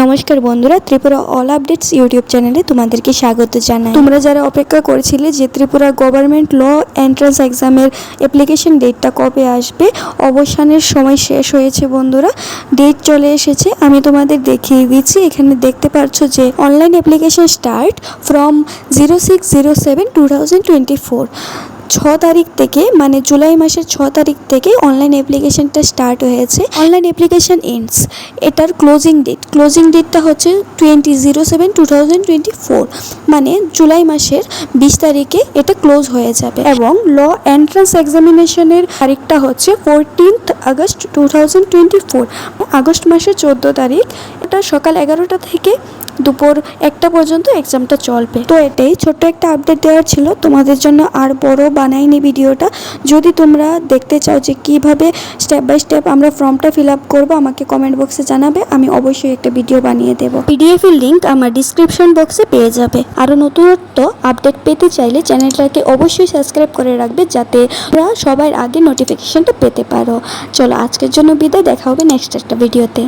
নমস্কার বন্ধুরা, Tripura all updates YouTube চ্যানেলে তোমাদেরকে স্বাগত জানাই। তোমরা যারা অপেক্ষা করছিলে যে ত্রিপুরা গভর্নমেন্ট ল এন্ট্রান্স এক্সামের অ্যাপ্লিকেশন ডেটটা কবে আসবে, অবসানের সময় শেষ হয়েছে বন্ধুরা ডেট চলে এসেছে। আমি তোমাদের দেখিয়ে দিচ্ছি, এখানে দেখতে পাচ্ছ যে online application start from zero six zero seven two thousand twenty four ছ তারিখ থেকে মানে জুলাই মাসের ছ তারিখ থেকে অনলাইন অ্যাপ্লিকেশনটা স্টার্ট হয়েছে। অনলাইন অ্যাপ্লিকেশন এন্ডস এটার ক্লোজিং ডেট ক্লোজিং ডেটটা হচ্ছে twenty zero seven two thousand twenty four মানে জুলাই মাসের বিশ তারিখে এটা ক্লোজ হয়ে যাবে। এবং ল এন্ট্রান্স এক্সামিনেশনের তারিখটা হচ্ছে fourteenth August two thousand twenty four August মাসের চোদ্দ তারিখ, এটা সকাল এগারোটা থেকে দুপুর একটা পর্যন্ত এক্সামটা চলবে। তো এটাই ছোট্ট একটা আপডেট দেওয়ার ছিল। তোমাদের জন্য আর বড় বানাইনি ভিডিওটা। যদি তোমরা দেখতে চাও যে কীভাবে স্টেপ বাই স্টেপ আমরা ফর্মটা ফিল আপ করব, আমাকে কমেন্ট বক্সে জানাবে, আমি অবশ্যই একটা ভিডিও বানিয়ে দেবো। পিডিএফ লিঙ্ক আমার ডিসক্রিপশন বক্সে পেয়ে যাবে। আরও নতুনত্ব আপডেট পেতে চাইলে চ্যানেলটাকে অবশ্যই সাবস্ক্রাইব করে রাখবে, যাতে তোমরা সবার আগে নোটিফিকেশনটা পেতে পারো। চলো আজকের জন্য বিদায়, দেখা হবে নেক্সট একটা ভিডিওতে